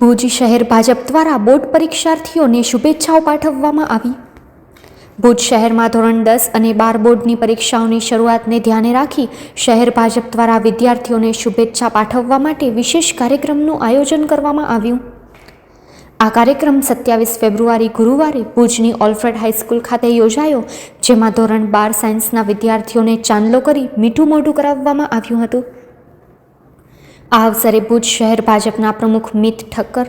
ભુજ શહેર ભાજપ દ્વારા બોર્ડ પરીક્ષાર્થીઓને શુભેચ્છાઓ પાઠવવામાં આવી. ભુજ શહેરમાં ધોરણ દસ અને બાર બોર્ડની પરીક્ષાઓની શરૂઆતને ધ્યાને રાખી શહેર ભાજપ દ્વારા વિદ્યાર્થીઓને શુભેચ્છા પાઠવવા માટે વિશેષ કાર્યક્રમનું આયોજન કરવામાં આવ્યું. આ કાર્યક્રમ સત્યાવીસ ફેબ્રુઆરી ગુરુવારે ભુજની ઓલ્ફ્રેડ હાઈસ્કૂલ ખાતે યોજાયો, જેમાં ધોરણ બાર સાયન્સના વિદ્યાર્થીઓને ચાંદલો કરી મીઠું મોઢું કરાવવામાં આવ્યું હતું. આ અવસરે ભુજ શહેર ભાજપના પ્રમુખ મિત ઠક્કર,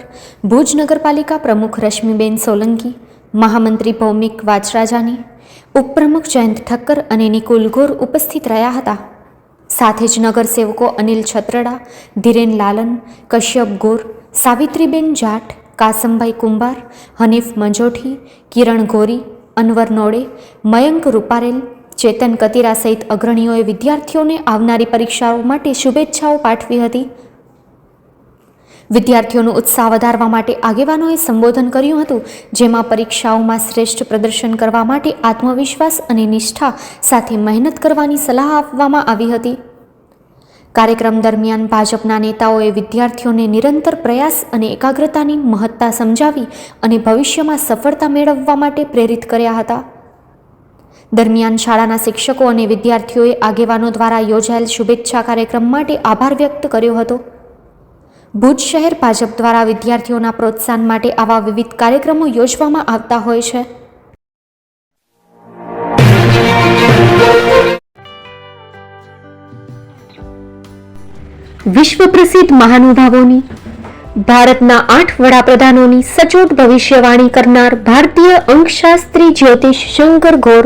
ભુજ નગરપાલિકા પ્રમુખ રશ્મિબેન સોલંકી, મહામંત્રી ભૌમિક વાચરાજાની, ઉપપ્રમુખ જયંત ઠક્કર અને નિકુલ ગોર ઉપસ્થિત રહ્યા હતા. સાથે જ નગરસેવકો અનિલ છત્રડા, ધીરેન લાલન, કશ્યપ ગોર, સાવિત્રીબેન જાટ, કાસમભાઈ કુંભાર, હનીફ મંજોઠી, કિરણ ગોરી, અનવર નોડે, મયંક રૂપારેલ ચેતન કતિરા સહિત અગ્રણીઓએ વિદ્યાર્થીઓને આવનારી પરીક્ષાઓ માટે શુભેચ્છાઓ પાઠવી હતી. વિદ્યાર્થીઓનો ઉત્સાહ વધારવા માટે આગેવાનોએ સંબોધન કર્યું હતું, જેમાં પરીક્ષાઓમાં શ્રેષ્ઠ પ્રદર્શન કરવા માટે આત્મવિશ્વાસ અને નિષ્ઠા સાથે મહેનત કરવાની સલાહ આપવામાં આવી હતી. કાર્યક્રમ દરમિયાન ભાજપના નેતાઓએ વિદ્યાર્થીઓને નિરંતર પ્રયાસ અને એકાગ્રતાની મહત્તા સમજાવી અને ભવિષ્યમાં સફળતા મેળવવા માટે પ્રેરિત કર્યા હતા. દરમિયાન શાળાના શિક્ષકો અને વિદ્યાર્થીઓએ આગેવાનો દ્વારા યોજાયેલ શુભેચ્છા કાર્યક્રમ માટે આભાર વ્યક્ત કર્યો હતો. ભુજ શહેર ભાજપ દ્વારા વિદ્યાર્થીઓના પ્રોત્સાહન માટે આવા વિવિધ કાર્યક્રમો યોજવામાં આવતા હોય છે. વિશ્વ પ્રસિદ્ધ મહાનુભાવોની, ભારતના આઠ વડાપ્રધાનોની સચોટ ભવિષ્યવાણી કરનાર ભારતીય અંકશાસ્ત્રી જ્યોતિષ શંકર ગોર